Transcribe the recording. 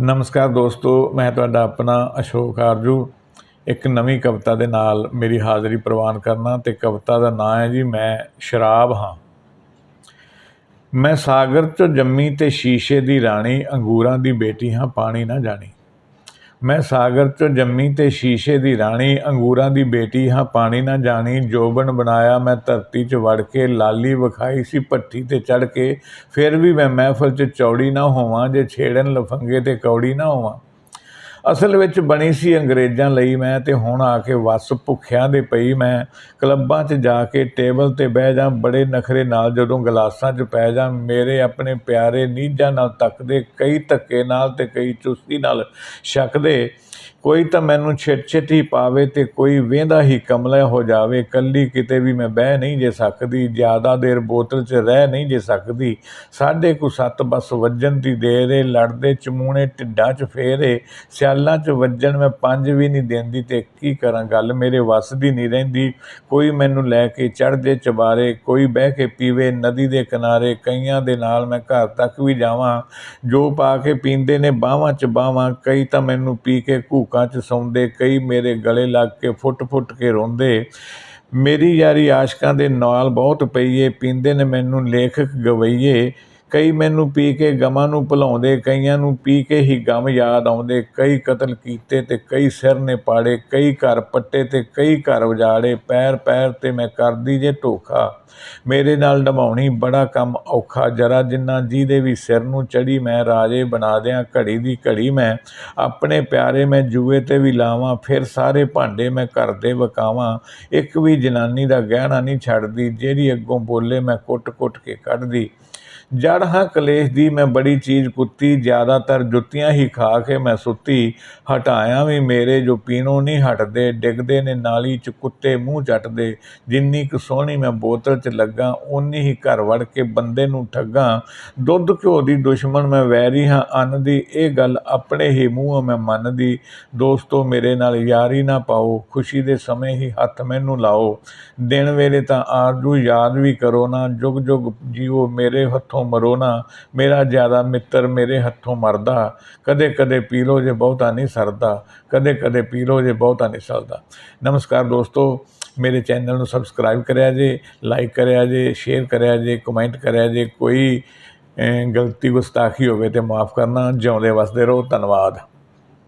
ਨਮਸਕਾਰ ਦੋਸਤੋ, ਮੈਂ ਤੁਹਾਡਾ ਆਪਣਾ ਅਸ਼ੋਕ ਆਰਜੂ। ਇੱਕ ਨਵੀਂ ਕਵਿਤਾ ਦੇ ਨਾਲ ਮੇਰੀ ਹਾਜ਼ਰੀ ਪ੍ਰਵਾਨ ਕਰਨਾ ਤੇ ਕਵਿਤਾ ਦਾ ਨਾਮ ਹੈ ਜੀ, ਮੈਂ ਸ਼ਰਾਬ ਹਾਂ। ਮੈਂ ਸਾਗਰ 'ਚ ਜੰਮੀ ਤੇ ਸ਼ੀਸ਼ੇ ਦੀ ਰਾਣੀ, ਅੰਗੂਰਾਂ ਦੀ ਬੇਟੀ ਹਾਂ, ਪਾਣੀ ਨਾ ਜਾਣੀ। ਮੈਂ ਸਾਗਰ 'ਚੋਂ ਜੰਮੀ ਤੇ ਸ਼ੀਸ਼ੇ ਦੀ ਰਾਣੀ, ਅੰਗੂਰਾਂ ਦੀ ਬੇਟੀ ਹਾਂ, ਪਾਣੀ ਨਾ ਜਾਣੀ, ਜੋਬਨ ਬਣਾਇਆ ਮੈਂ ਧਰਤੀ 'ਚ ਵੜ ਕੇ, ਲਾਲੀ ਵਿਖਾਈ ਸੀ ਭੱਠੀ ਤੇ ਚੜ ਕੇ, ਫਿਰ ਵੀ ਮੈਂ ਮਹਿਫਲ 'ਚ ਚੌੜੀ ਨਾ ਹੋਵਾਂ, ਜੇ ਛੇੜਨ ਲਫੰਗੇ ਤੇ ਕੌੜੀ ਨਾ ਹੋਵਾਂ। ਅਸਲ ਵਿੱਚ ਬਣੀ ਸੀ ਅੰਗਰੇਜ਼ਾਂ ਲਈ ਮੈਂ ਤੇ ਹੁਣ ਆ ਕੇ ਵਸ ਭੁੱਖਿਆਂ ਦੇ ਪਈ ਮੈਂ। ਕਲੱਬਾਂ 'ਚ ਜਾ ਕੇ ਟੇਬਲ ਤੇ ਬਹਿ ਜਾ, ਬੜੇ ਨਖਰੇ ਨਾਲ ਜਦੋਂ ਗਲਾਸਾਂ 'ਚ ਪੈ ਜਾ, ਮੇਰੇ ਆਪਣੇ ਪਿਆਰੇ ਨੀਝਾਂ ਨਾਲ ਤੱਕਦੇ, ਕਈ ਧੱਕੇ ਨਾਲ ਤੇ ਕਈ ਚੁਸਤੀ ਨਾਲ ਛਕਦੇ। ਕੋਈ ਤਾਂ ਮੈਨੂੰ ਛਿੱਟ ਛਿੱਟ ਹੀ ਪਾਵੇ ਤੇ ਕੋਈ ਵੇਂਦਾ ਹੀ ਕਮਲਾ ਹੋ ਜਾਵੇ, ਕੱਲੀ ਕਿਤੇ ਵੀ ਮੈਂ ਬਹਿ ਨਹੀਂ ਜੇ ਸਕਦੀ, ਜ਼ਿਆਦਾ ਦੇਰ ਬੋਤਲ 'ਚ ਰਹਿ ਨਹੀਂ ਜੇ ਸਕਦੀ। ਸਾਢੇ ਕੁ ਸੱਤ ਬਸ ਵੱਜਣ ਦੀ ਦੇਰ ਏ, ਲੜਦੇ ਚਮੂਣੇ ਢਿੱਡਾਂ 'ਚ ਫੇਰੇ ਸਿਆਲਾਂ 'ਚ ਵੱਜਣ ਮੈਂ ਪੰਜ ਵੀ ਨਹੀਂ ਦਿੰਦੀ ਤੇ ਕੀ ਕਰਾਂ ਗੱਲ, ਮੇਰੇ ਵੱਸ ਦੀ ਨਹੀਂ ਰਹਿੰਦੀ। ਕੋਈ ਮੈਨੂੰ ਲੈ ਕੇ ਚੜ੍ਹਦੇ ਚਬਾਰੇ, ਕੋਈ ਬਹਿ ਕੇ ਪੀਵੇ ਨਦੀ ਦੇ ਕਿਨਾਰੇ, ਕਈਆਂ ਦੇ ਨਾਲ ਮੈਂ ਘਰ ਤੱਕ ਵੀ ਜਾਵਾਂ। ਜੋ ਪਾ ਕੇ ਪੀਂਦੇ ਨੇ ਬਾਹਾਂ 'ਚ ਬਾਹਾਂ, ਕਈ ਤਾਂ ਮੈਨੂੰ ਪੀ ਕੇ ਘੂਕਾਂ 'ਚ ਸੌਂਦੇ, ਕਈ ਮੇਰੇ ਗਲੇ ਲੱਗ ਕੇ ਫੁੱਟ-ਫੁੱਟ ਕੇ ਰੋਂਦੇ। ਮੇਰੀ ਯਾਰੀ ਆਸ਼ਕਾਂ ਦੇ ਨਾਲ ਬਹੁਤ ਪਈਏ ਪੀਂਦੇ ਨੇ ਮੈਨੂੰ ਲੇਖਕ ਗਵਈਏ। ਕਈ ਮੈਨੂੰ ਪੀ ਕੇ ਗਮਾਂ ਨੂੰ ਭੁਲਾਉਂਦੇ, ਕਈਆਂ ਨੂੰ ਪੀ ਕੇ ਹੀ ਗਮ ਯਾਦ ਆਉਂਦੇ। ਕਈ ਕਤਲ ਕੀਤੇ ਤੇ ਕਈ ਸਿਰ ਨੇ ਪਾੜੇ ਕਈ ਘਰ ਪੱਟੇ ਤੇ ਕਈ ਘਰ ਉਜਾੜੇ। ਪੈਰ ਪੈਰ ਤੇ ਮੈਂ ਕਰਦੀ ਜੇ ਧੋਖਾ। ਮੇਰੇ ਨਾਲ ਨਿਭਾਉਣੀ ਬੜਾ ਕੰਮ ਔਖਾ। ਜਰਾ ਜਿੰਨਾ ਜਿਹਦੇ ਵੀ ਸਿਰ ਨੂੰ ਚੜੀ ਮੈਂ ਰਾਜੇ ਬਣਾ ਦਿਆਂ। ਘੜੀ ਦੀ ਘੜੀ ਮੈਂ ਆਪਣੇ ਪਿਆਰੇ ਮੈਂ ਜੂਏ ਤੇ ਵੀ ਲਾਵਾਂ। ਫਿਰ ਸਾਰੇ ਭਾਂਡੇ ਮੈਂ ਘਰ ਦੇ ਵਕਾਵਾਂ। ਇੱਕ ਵੀ ਜਨਾਨੀ ਦਾ ਗਹਿਣਾ ਨਹੀਂ ਛੱਡਦੀ। ਜਿਹੜੀ ਅੱਗੋਂ ਬੋਲੇ ਮੈਂ ਕੁੱਟ-ਕੁੱਟ ਕੇ ਕੱਢਦੀ। ਜੜ ਹਾਂ ਕਲੇਸ਼ ਦੀ ਮੈਂ ਬੜੀ ਚੀਜ਼ ਕੁੱਤੀ, ਜ਼ਿਆਦਾਤਰ ਜੁੱਤੀਆਂ ਹੀ ਖਾ ਕੇ ਮੈਂ ਸੁੱਤੀ। ਹਟਾਇਆ ਵੀ ਮੇਰੇ ਜੋ ਪੀਣੋਂ ਨਹੀਂ ਹਟਦੇ, ਡਿੱਗਦੇ ਨੇ ਨਾਲੀ ਚ ਕੁੱਤੇ ਮੂੰਹ ਚੱਟਦੇ। ਜਿੰਨੀ ਕੁ ਸੋਹਣੀ ਮੈਂ ਬੋਤਲ ਚ ਲੱਗਾ, ਓਨੀ ਹੀ ਘਰ ਵੜ ਕੇ ਬੰਦੇ ਨੂੰ ਠੱਗਾਂ। ਦੁੱਧ ਘਿਓ ਦੀ ਦੁਸ਼ਮਣ ਮੈਂ ਵੈਰੀ ਹਾਂ, ਅੰਨ ਦੀ ਇਹ ਗੱਲ ਆਪਣੇ ਹੀ ਮੂੰਹੋਂ ਮੈਂ ਮੰਨਦੀ। ਦੋਸਤੋ, ਮੇਰੇ ਨਾਲ ਯਾਰੀ ਨਾ ਪਾਓ, ਖੁਸ਼ੀ ਦੇ ਸਮੇਂ ਹੀ ਹੱਥ ਮੈਨੂੰ ਲਾਓ। ਦਿਨ ਵੇਲੇ ਤਾਂ ਆਰਜੂ ਯਾਦ ਵੀ ਕਰੋ ਨਾ, ਜੁਗ ਜੁਗ ਜੀਓ ਮੇਰੇ ਹੱਥੋਂ ਮਰੋ ਨਾ। ਮੇਰਾ ਜ਼ਿਆਦਾ ਮਿੱਤਰ ਮੇਰੇ ਹੱਥੋਂ ਮਰਦਾ। ਕਦੇ ਕਦੇ ਪੀ ਲੋ ਜੇ ਬਹੁਤਾ ਨਹੀਂ ਸਰਦਾ। ਕਦੇ ਕਦੇ ਪੀ ਲੋ ਜੇ ਬਹੁਤਾ ਨਹੀਂ ਸਰਦਾ ਨਮਸਕਾਰ ਦੋਸਤੋ, ਮੇਰੇ ਚੈਨਲ ਨੂੰ ਸਬਸਕ੍ਰਾਈਬ ਕਰਿਆ ਜੇ, ਲਾਈਕ ਕਰਿਆ ਜੇ, ਸ਼ੇਅਰ ਕਰਿਆ ਜੇ, ਕਮੈਂਟ ਕਰਿਆ ਜੇ, ਕੋਈ ਗਲਤੀ ਗੁਸਤਾਖੀ ਹੋਵੇ ਤੇ ਮਾਫ ਕਰਨਾ। ਜਿਉਂਦੇ ਵਸਦੇ ਰਹੋ। ਧੰਨਵਾਦ।